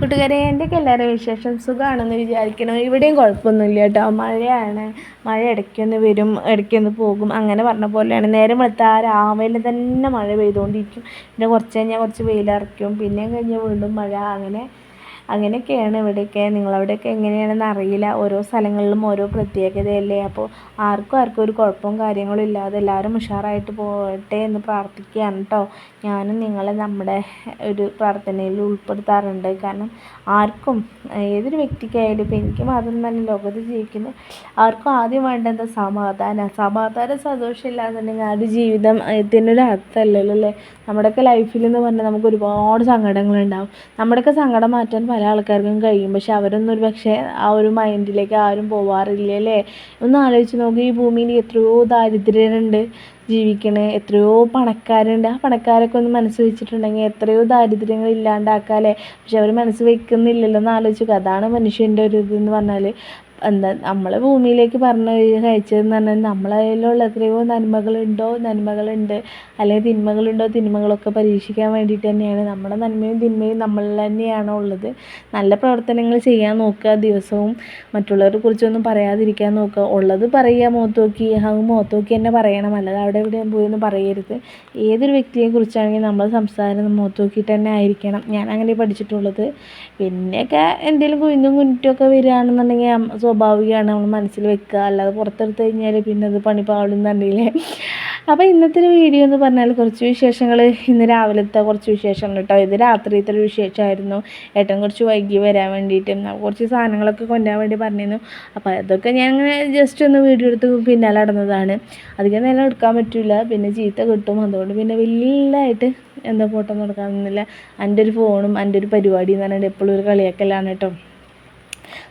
കൂട്ടുകാരെ എന്റെയൊക്കെ എല്ലാവരും വിശേഷം? സുഖമാണെന്ന് വിചാരിക്കണം? ഇവിടെയും കുഴപ്പമൊന്നുമില്ല കേട്ടോ. മഴയാണ്. മഴ ഇടയ്ക്കൊന്ന് വരും ഇടയ്ക്കൊന്ന് പോകും. അങ്ങനെ പറഞ്ഞ പോലെയാണ്. നേരം വെളുത്ത ആ രാവിലെ തന്നെ മഴ പെയ്തുകൊണ്ടിരിക്കും. പിന്നെ കുറച്ച് കഴിഞ്ഞാൽ കുറച്ച് വെയിലിറക്കും. പിന്നെയും കഴിഞ്ഞ് വീണ്ടും മഴ. അങ്ങനെ അങ്ങനെയൊക്കെയാണ് ഇവിടെയൊക്കെ. നിങ്ങളവിടെയൊക്കെ എങ്ങനെയാണെന്ന് അറിയില്ല. ഓരോ സ്ഥലങ്ങളിലും ഓരോ പ്രത്യേകതയല്ലേ? അപ്പോൾ ആർക്കും ആർക്കും ഒരു കുഴപ്പവും കാര്യങ്ങളും ഇല്ലാതെ എല്ലാവരും ഉഷാറായിട്ട് പോകട്ടെ എന്ന് പ്രാർത്ഥിക്കുകയാണ് കേട്ടോ. ഞാനും നിങ്ങളെ നമ്മുടെ ഒരു പ്രാർത്ഥനയിൽ ഉൾപ്പെടുത്താറുണ്ട്. കാരണം ആർക്കും ഏതൊരു വ്യക്തിക്കായാലും ഇപ്പം എനിക്ക് മാത്രം നല്ല ലോകത്ത് ജീവിക്കുന്നു ആർക്കും ആദ്യം വേണ്ടത് സമാധാനം. സമാധാനം സന്തോഷം ഇല്ലാന്നുണ്ടെങ്കിൽ ആ ഒരു ജീവിതം ഇതിനൊരു അർത്ഥമല്ലല്ലോ അല്ലേ? നമ്മുടെയൊക്കെ ലൈഫിൽ എന്ന് പറഞ്ഞാൽ നമുക്ക് ഒരുപാട് സങ്കടങ്ങളുണ്ടാവും. നമ്മുടെയൊക്കെ സങ്കടം മാറ്റാൻ പല ആൾക്കാർക്കും കഴിയും. പക്ഷെ അവരൊന്നും ഒരു പക്ഷേ ആ ഒരു മൈൻഡിലേക്ക് ആരും പോവാറില്ല അല്ലേ ഒന്ന് ആലോചിച്ച് നോക്ക് ഈ ഭൂമിയിൽ എത്രയോ ദാരിദ്ര്യരുണ്ട് ജീവിക്കണേ എത്രയോ പണക്കാരുണ്ട്. ആ പണക്കാരൊക്കെ ഒന്ന് മനസ്സ് വെച്ചിട്ടുണ്ടെങ്കിൽ എത്രയോ ദാരിദ്ര്യങ്ങൾ ഇല്ലാണ്ടാക്കാല്ലേ? പക്ഷെ അവർ മനസ്സ് വെക്കുന്നില്ലല്ലോ എന്ന് ആലോചിക്കുക അതാണ് മനുഷ്യന്റെ ഒരു ഇതെന്ന് പറഞ്ഞാൽ എന്താ നമ്മളെ ഭൂമിയിലേക്ക് പറഞ്ഞു അയച്ചതെന്ന് പറഞ്ഞാൽ നമ്മളതിലുള്ള എത്രയോ നന്മകളുണ്ടോ നന്മകളുണ്ട്. അല്ലെങ്കിൽ തിന്മകളുണ്ടോ തിന്മകളൊക്കെ പരീക്ഷിക്കാൻ വേണ്ടിയിട്ട് തന്നെയാണ്. നമ്മുടെ നന്മയും തിന്മയും നമ്മളിൽ തന്നെയാണോ ഉള്ളത്. നല്ല പ്രവർത്തനങ്ങൾ ചെയ്യാൻ നോക്കുക ദിവസവും. മറ്റുള്ളവരെ കുറിച്ചൊന്നും പറയാതിരിക്കാൻ നോക്കുക. ഉള്ളത് പറയുക മുഖത്ത് നോക്കി അത് മുഖത്ത് നോക്കി തന്നെ പറയണം. അല്ലാതെ അവിടെ എവിടെയും പോയി ഒന്നും പറയരുത്. ഏതൊരു വ്യക്തിയെ കുറിച്ചാണെങ്കിലും നമ്മൾ സംസാരം മുഖത്ത് നോക്കിയിട്ട് തന്നെ ആയിരിക്കണം. ഞാൻ അങ്ങനെ പഠിച്ചിട്ടുള്ളത്. പിന്നെയൊക്കെ എന്തെങ്കിലും കുഞ്ഞും കുഞ്ഞിട്ടൊക്കെ വരികയാണെന്നുണ്ടെങ്കിൽ സ്വാഭാവികമാണ് നമ്മൾ മനസ്സിൽ വെക്കുക. അല്ലാതെ പുറത്തെടുത്ത് കഴിഞ്ഞാൽ പിന്നെ അത് പണി കണ്ടില്ലേ അപ്പോൾ ഇന്നത്തെ ഒരു വീഡിയോ എന്ന് പറഞ്ഞാൽ കുറച്ച് വിശേഷങ്ങൾ. ഇന്ന് രാവിലത്തെ കുറച്ച് വിശേഷങ്ങൾ കേട്ടോ ഇത് രാത്രിയത്തെ ഒരു വിശേഷമായിരുന്നു. ഏട്ടൻ കുറച്ച് വൈകി വരാൻ വേണ്ടിയിട്ട് കുറച്ച് സാധനങ്ങളൊക്കെ കൊണ്ടുവരാൻ വേണ്ടി പറഞ്ഞിരുന്നു. അപ്പോൾ അതൊക്കെ ഞാൻ ഇങ്ങനെ ജസ്റ്റ് ഒന്ന് വീഡിയോ എടുത്ത് പിന്നാലെ നടന്നതാണ്. അധികം നേരം എടുക്കാൻ പറ്റില്ല പിന്നെ ചീത്ത കിട്ടും. അതുകൊണ്ട് പിന്നെ വലുതായിട്ട് എന്താ ഫോട്ടോ നിന്നില്ല. എന്റെ ഒരു ഫോണും എന്റെ ഒരു പരിപാടി എന്ന് പറഞ്ഞിട്ട് എപ്പോഴും ഒരു കളിയാക്കലാണ് കേട്ടോ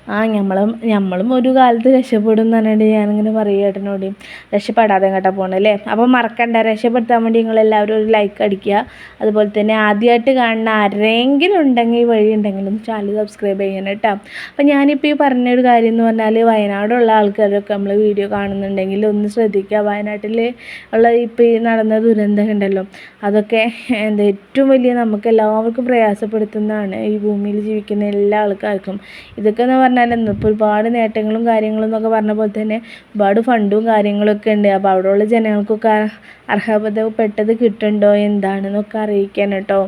ആ ഞമ്മളും ഞമ്മളും ഒരു കാലത്ത് രക്ഷപ്പെടും എന്ന് പറഞ്ഞിട്ട് ഞാനിങ്ങനെ പറയും ഏട്ടനോട്. രക്ഷപ്പെടാതെ പോകണം അല്ലേ? അപ്പോൾ മറക്കണ്ട രക്ഷപ്പെടുത്താൻ വേണ്ടി നിങ്ങൾ എല്ലാവരും ഒരു ലൈക്ക് അടിക്കുക. അതുപോലെ തന്നെ ആദ്യമായിട്ട് കാണുന്ന ആരെങ്കിലും ഉണ്ടെങ്കിൽ വഴി ഉണ്ടെങ്കിലും ചാനൽ സബ്സ്ക്രൈബ് ചെയ്യണം കേട്ടോ. അപ്പോൾ ഞാനിപ്പോൾ ഈ പറഞ്ഞൊരു കാര്യം എന്ന് പറഞ്ഞാൽ വയനാടുള്ള ആൾക്കാരൊക്കെ നമ്മൾ വീഡിയോ കാണുന്നുണ്ടെങ്കിൽ ഒന്ന് ശ്രദ്ധിക്കുക. വയനാട്ടിൽ ഉള്ള ഇപ്പോൾ ഈ നടന്ന ദുരന്തം ഉണ്ടല്ലോ അതൊക്കെ എന്താ ഏറ്റവും വലിയ നമുക്ക് എല്ലാവർക്കും പ്രയാസപ്പെടുത്തുന്നതാണ് ഈ ഭൂമിയിൽ ജീവിക്കുന്ന എല്ലാ ആൾക്കാർക്കും. ഇതൊക്കെ എന്ന് പറഞ്ഞാൽ ഇപ്പോൾ ഒരുപാട് നേട്ടങ്ങളും കാര്യങ്ങളും എന്നൊക്കെ പറഞ്ഞ പോലെ തന്നെ ഒരുപാട് ഫണ്ടും കാര്യങ്ങളൊക്കെ ഉണ്ട്. അപ്പോൾ അവിടെയുള്ള ജനങ്ങൾക്കൊക്കെ അർഹതപ്പെട്ടത് കിട്ടുന്നുണ്ടോ എന്താണെന്നൊക്കെ അറിയിക്കാൻ കേട്ടോ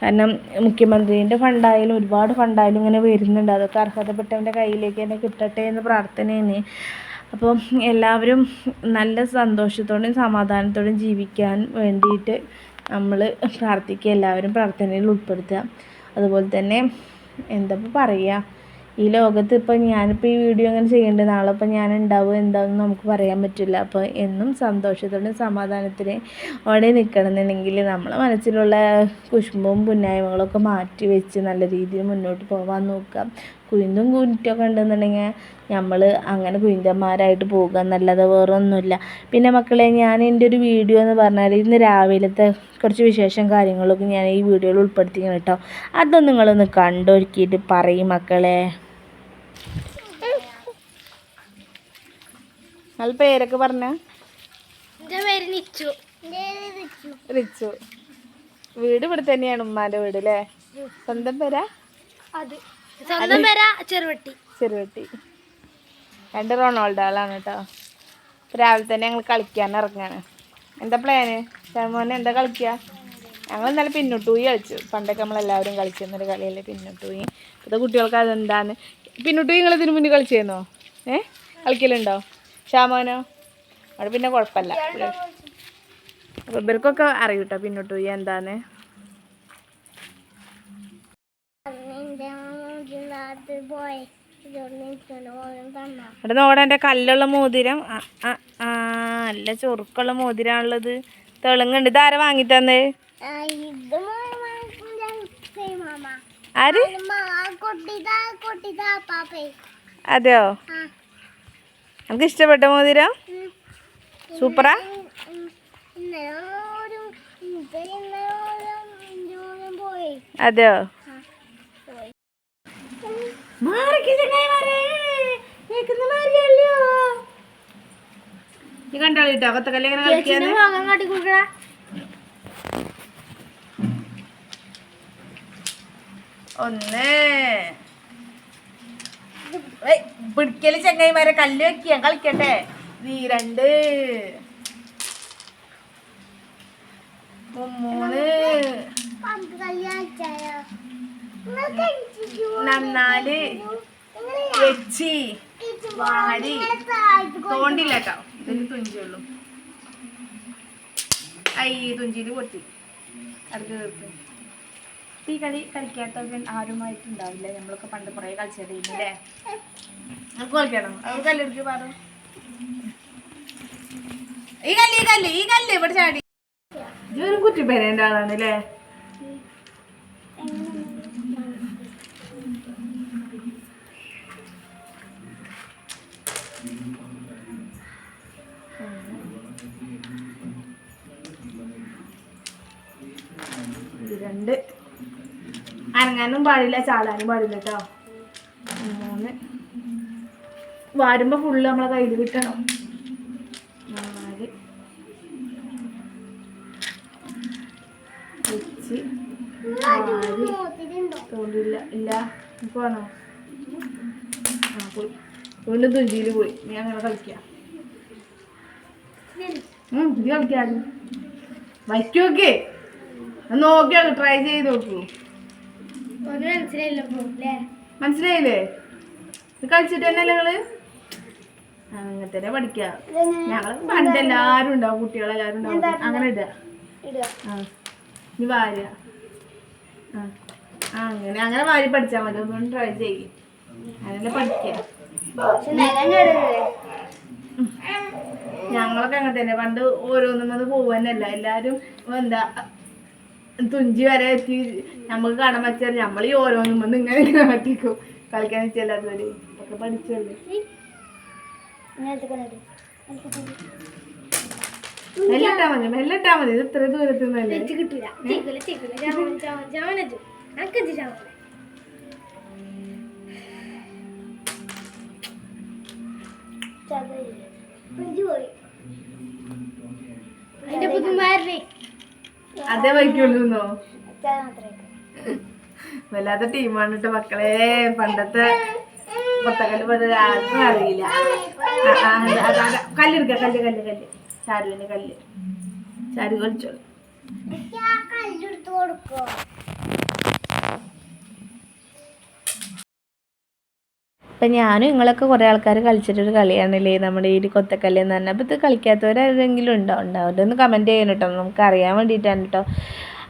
കാരണം മുഖ്യമന്ത്രീന്റെ ഫണ്ടായാലും ഒരുപാട് ഫണ്ടായാലും ഇങ്ങനെ വരുന്നുണ്ട്. അതൊക്കെ അർഹതപ്പെട്ടവന്റെ കയ്യിലേക്ക് തന്നെ കിട്ടട്ടെ എന്ന് പ്രാർത്ഥനയാണ്. അപ്പോൾ എല്ലാവരും നല്ല സന്തോഷത്തോടെയും സമാധാനത്തോടെയും ജീവിക്കാൻ വേണ്ടിയിട്ട് നമ്മൾ പ്രാർത്ഥിക്കുക. എല്ലാവരും പ്രാർത്ഥനയിൽ ഉൾപ്പെടുത്തുക. അതുപോലെ തന്നെ എന്താ പറയുക ഈ ലോകത്ത് ഇപ്പം ഞാനിപ്പോൾ ഈ വീഡിയോ അങ്ങനെ ചെയ്യേണ്ടത് നാളെ ഇപ്പം ഞാൻ ഉണ്ടാവും എന്താണെന്ന് നമുക്ക് പറയാൻ പറ്റില്ല. അപ്പോൾ എന്നും സന്തോഷത്തോടെ സമാധാനത്തിന് അവിടെ നിൽക്കണമെന്നുണ്ടെങ്കിൽ നമ്മളെ മനസ്സിലുള്ള കുഷ്മവും പുന്നായ്മകളൊക്കെ മാറ്റി വെച്ച് നല്ല രീതിയിൽ മുന്നോട്ട് പോകാൻ നോക്കാം കുയിന്തും കുറ്റമൊക്കെ ഉണ്ടെന്നുണ്ടെങ്കിൽ നമ്മൾ അങ്ങനെ കുയിന്തന്മാരായിട്ട് പോകുക എന്നല്ലാതെ വേറെ ഒന്നുമില്ല പിന്നെ മക്കളെ ഞാൻ എന്റെ ഒരു വീഡിയോ എന്ന് പറഞ്ഞാൽ ഇന്ന് രാവിലത്തെ കുറച്ച് വിശേഷം കാര്യങ്ങളൊക്കെ ഞാൻ ഈ വീഡിയോയിൽ ഉൾപ്പെടുത്തിക്കണം കേട്ടോ. അതൊന്നും നിങ്ങളൊന്ന് കണ്ടൊരുക്കിയിട്ട് പറയും മക്കളെ. നിങ്ങൾ പേരൊക്കെ പറഞ്ഞു? റിച്ചു. വീട് ഇവിടെ തന്നെയാണ് ഉമ്മാന്റെ വീട് അല്ലേ? സ്വന്തം പേരാ? അത്. സ്വന്തം പേരാ ചെറുവട്ടി. ചെറുവട്ടി. രണ്ട് റൊണാൾഡോകളാണ് കേട്ടോ. രാവിലെ തന്നെ ഞങ്ങൾ കളിക്കാൻ ഇറങ്ങാണ്. എന്താ പ്ലാന് മോനെ എന്താ കളിക്കുക ഞങ്ങൾ ഇന്നലെ പോയി കളിച്ചു. പണ്ടൊക്കെ നമ്മളെല്ലാവരും കളിച്ചിരുന്നൊരു കളിയല്ലേ പിന്നോട്ടൂയി. ഇപ്പോഴത്തെ കുട്ടികൾക്ക് അതെന്താണ്? പോയി നിങ്ങൾ ഇതിനു മുന്നേ കളിച്ചിരുന്നോ? ഏ? കളിക്കലുണ്ടോ? ഷാമോനോ? അവിടെ പിന്നെ കുഴപ്പമില്ല. അപ്പോൾ ഇവർക്കൊക്കെ അറിയൂട്ടോ കേട്ടോ പോയി എന്താന്ന്. അവിടെ നോടെ എന്റെ കല്ലുള്ള മോതിരം. ആ, ആ, ആ നല്ല ചൊറുക്കുള്ള മോതിരാണുള്ളത്. തെളുങ്ങുണ്ട്. ഇതാര വാങ്ങി തന്നെ ആര് അതെയോ? നമുക്ക് ഇഷ്ടപ്പെട്ട മോതിരം? സൂപ്പറാ? അതെയോ? നീ കണ്ടോളിട്ടോ കളിക്കാന്ന് ഒന്ന്. പിടിക്കൽ ചെങ്ങായിമാരെ കല്ല് വെക്കുക കളിക്കട്ടെ. നീ രണ്ട്. മൂന്ന്. നന്നാൽ. വെച്ചി വാരി തോണ്ടില്ല കേട്ടോ ഇതിന് തുഞ്ചുള്ളൂ ഐ തുഞ്ചിയിൽ പൊട്ടി. അടുത്ത് തീർത്ത് ഈ കളി കളിക്കാത്തവൻ ആരുമായിട്ടുണ്ടാവില്ല നമ്മളൊക്കെ പണ്ട് കുറേ കളിച്ചിട്ടില്ലേ നമുക്ക് കളിക്കണം കല്ലെടുക്ക് പറഞ്ഞു ഈ കല്ല് ഈ കല്ല് ഈ കല്ല് ഇവിടെ ചാടി. ഇതൊരു കുറ്റിപ്പേരേന്റെ ആളാണ് അല്ലേ അനങ്ങാനും പാടില്ല ചാടാനും പാടില്ല കേട്ടോ മൂന്ന്. വാരുമ്പോ ഫുള്ള് നമ്മളെ കയ്യിൽ കിട്ടണം. നാല്. ഇല്ല. പോയി. തുഞ്ചിയിൽ പോയി. നീ അങ്ങനെ കളിക്കാം. ഇത് കളിക്കാം വയ്ക്കോക്കേ നോക്കിയോ ട്രൈ ചെയ്ത് നോക്കൂ. മനസ്സിലായില്ല കളിച്ചിട്ട് തന്നെ നിങ്ങൾ? അങ്ങനെ തന്നെ പഠിക്ക. ഞങ്ങൾ പണ്ട് എല്ലാരും ഉണ്ടാവും കുട്ടികളെല്ലാരും ഉണ്ടാവും അങ്ങനെ ഇടുക. ആ. ഇനി വാര്യ അങ്ങനെ അങ്ങനെ വാരി പഠിച്ചാൽ മതി. ഒന്നും ട്രൈ ചെയ്യും. അങ്ങനെ പഠിക്ക. ഞങ്ങളൊക്കെ അങ്ങനെ തന്നെ. പണ്ട് ഓരോന്നും അത് പോവാനല്ല എല്ലാരും എന്താ തുഞ്ചി വരെ എത്തി. നമുക്ക് കാണാൻ വെച്ചാൽ നമ്മൾ ഈ ഓരോന്നും വന്ന് ഇങ്ങനെ പറ്റിക്കും. കളിക്കാൻ വെച്ചല്ലാത്തവര് ഒക്കെ പഠിച്ചല്ലേ? മെല്ലിട്ടാ മതി മെല്ലിട്ടാ മതി. ഇത് ഇത്ര ദൂരത്തു നിന്നല്ലേ അതിന്റെ അതേ വയ്ക്കുള്ളൂന്നോ വല്ലാത്ത ടീമാണ് കേട്ടോ മക്കളെ. പണ്ടത്തെ പൊട്ടക്കല്ല് പോലെ ആർക്കും അറിയില്ല. കല്ലെടുക്ക കല്ല് കല്ല് കല്ല്. ചാരുവിന് കല്ല്. ചാരു കളിച്ചോളൂ. അപ്പം ഞാനും നിങ്ങളൊക്കെ കുറേ ആൾക്കാർ കളിച്ചിട്ടൊരു കളിയാണല്ലേ നമ്മുടെ ഈ കൊത്തക്കല്ല് എന്ന് പറഞ്ഞാൽ അപ്പോൾ ഇത് കളിക്കാത്തവരാരെങ്കിലും ഉണ്ടോ? ഉണ്ടാവും അതൊന്ന് കമന്റ് ചെയ്യണം കേട്ടോ നമുക്ക് അറിയാൻ വേണ്ടിയിട്ടാണ് കേട്ടോ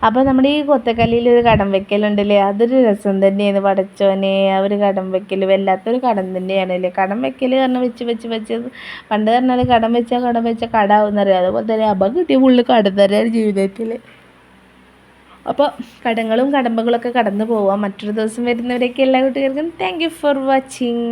അപ്പോൾ നമ്മുടെ ഈ കൊത്തക്കല്ലിൽ ഒരു കടം വെക്കലുണ്ടല്ലേ അതൊരു രസം തന്നെയാണ്. പടച്ചോനെ ആ ഒരു കടം വെക്കൽ വല്ലാത്തൊരു കടം തന്നെയാണല്ലേ? കടം വെക്കൽ കാരണം വെച്ച് വെച്ച് വെച്ച് പണ്ട് പറഞ്ഞാൽ കടം വെച്ചാൽ കടം വെച്ചാൽ കടാവുന്നറിയാം? അതുപോലെ തന്നെ അബ കിട്ടിയ ഫുള്ള് കടം തന്നെയാണ് ജീവിതത്തിൽ അപ്പോൾ കടങ്ങളും കടമ്പകളൊക്കെ കടന്നു പോവാം. മറ്റൊരു ദിവസം വരുന്നവരൊക്കെ എല്ലാ കുട്ടികൾക്കും താങ്ക് ഫോർ വാച്ചിങ്